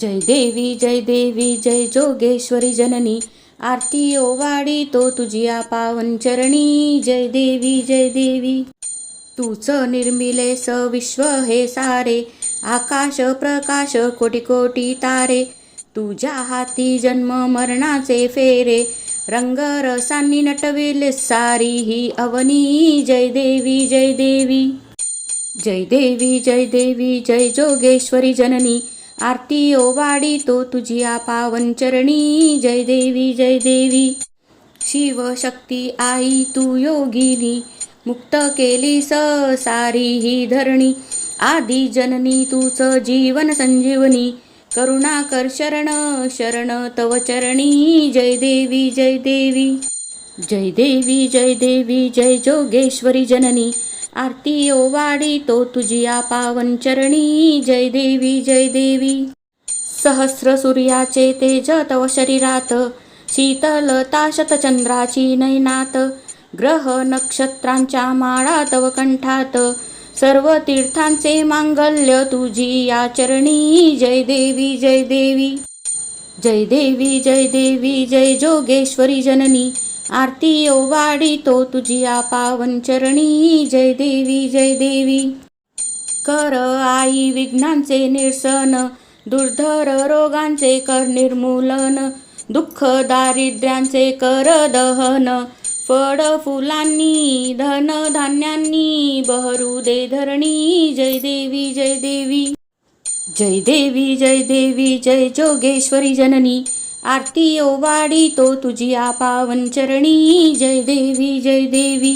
जय देवी जय देवी जय जोगेश्वरी जननी. आरती ओवाडी तो तुझिया पावन चरणी. जय देवी जय देवी. तूच निर्मिले स विश्व हे सारे. आकाश प्रकाश कोटी कोटी तारे. तुझ्या हाती जन्म मरणाचे फेरे. रंगरसांनी नटविले सारी ही अवनी. जय देवी जय देवी. जय देवी जय देवी जय जोगेश्वरी जननी. आरती ओवाडी तो तुझिया पावन चरणी. जय देवी जय देवी. शिवशक्ती आई तू योगिनी. मुक्त केली स सारी ही धरणी. आदी जननी तूच जीवन संजीवनी. करुणाकर शरण शरण तव चरणी. जय देवी जय देवी. जय देवी जय देवी जय जोगेश्वरी जननी. आरती ओवाडी तो तुझिया पावन चरणी. जय देवी जय देवी. सहस्र सूर्याचे तेज तव शरीरात शीतलता शतचंद्राची नयनात ग्रह नक्षत्रांच्या माळा तव कंठात सर्व तीर्थांचे मांगल्य तुझी या चरणी. जय देवी जय देवी. जय देवी जय देवी जय जोगेश्वरी जननी. आरती ओवाडी तो तुझिया पावन चरणी. जय देवी जय देवी. कर आई विघ्नांचे निरसन दुर्धर रोगांचे कर निर्मूलन दुःख दारिद्र्यांचे कर दहन. फळ फुलांनी धन धान्यांनी बहरू दे धरणी. जय देवी जय देवी. जय देवी जय देवी जय जोगेश्वरी जननी. आरती ओवाडी तो तुझी पावन चरणी. जय देवी जय देवी.